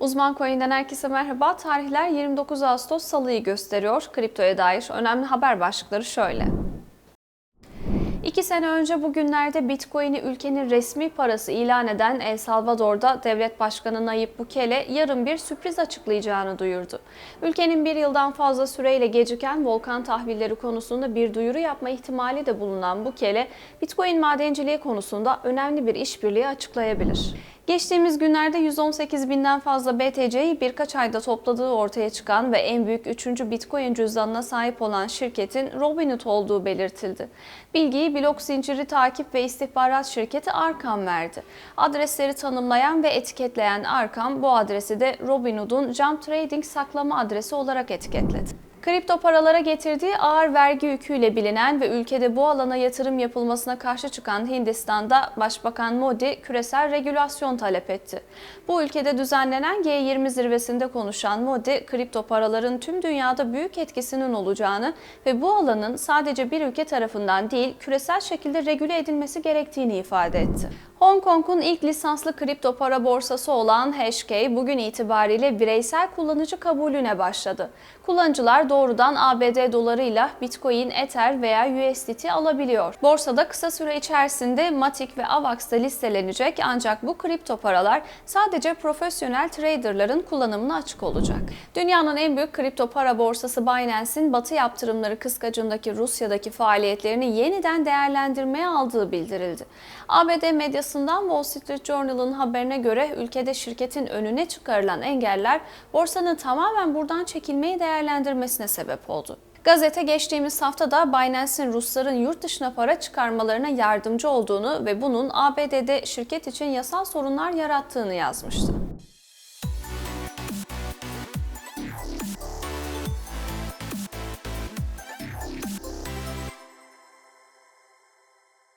Uzman Coin'den herkese merhaba. Tarihler 29 Ağustos Salı'yı gösteriyor. Kriptoya dair önemli haber başlıkları şöyle. İki sene önce bugünlerde Bitcoin'i ülkenin resmi parası ilan eden El Salvador'da devlet başkanı Nayib Bukele yarın bir sürpriz açıklayacağını duyurdu. Ülkenin bir yıldan fazla süreyle geciken volkan tahvilleri konusunda bir duyuru yapma ihtimali de bulunan Bukele, Bitcoin madenciliği konusunda önemli bir işbirliği açıklayabilir. Geçtiğimiz günlerde 118 binden fazla BTC'yi birkaç ayda topladığı ortaya çıkan ve en büyük 3. Bitcoin cüzdanına sahip olan şirketin Robinhood olduğu belirtildi. Bilgiyi blok zinciri takip ve istihbarat şirketi Arkham verdi. Adresleri tanımlayan ve etiketleyen Arkham bu adresi de Robinhood'un Jump Trading saklama adresi olarak etiketledi. Kripto paralara getirdiği ağır vergi yüküyle bilinen ve ülkede bu alana yatırım yapılmasına karşı çıkan Hindistan'da Başbakan Modi küresel regülasyon talep etti. Bu ülkede düzenlenen G20 zirvesinde konuşan Modi, kripto paraların tüm dünyada büyük etkisinin olacağını ve bu alanın sadece bir ülke tarafından değil küresel şekilde regüle edilmesi gerektiğini ifade etti. Hong Kong'un ilk lisanslı kripto para borsası olan Hashkey bugün itibariyle bireysel kullanıcı kabulüne başladı. Kullanıcılar doğrudan ABD dolarıyla Bitcoin, Ether veya USDT alabiliyor. Borsada kısa süre içerisinde Matic ve Avax'ta listelenecek ancak bu kripto paralar sadece profesyonel traderların kullanımına açık olacak. Dünyanın en büyük kripto para borsası Binance'in batı yaptırımları kıskacındaki Rusya'daki faaliyetlerini yeniden değerlendirmeye aldığı bildirildi. ABD medyasından Wall Street Journal'ın haberine göre ülkede şirketin önüne çıkarılan engeller borsanın tamamen buradan çekilmeyi değerlendirmesine sebep oldu. Gazete geçtiğimiz hafta da Binance'in Rusların yurt dışına para çıkarmalarına yardımcı olduğunu ve bunun ABD'de şirket için yasal sorunlar yarattığını yazmıştı.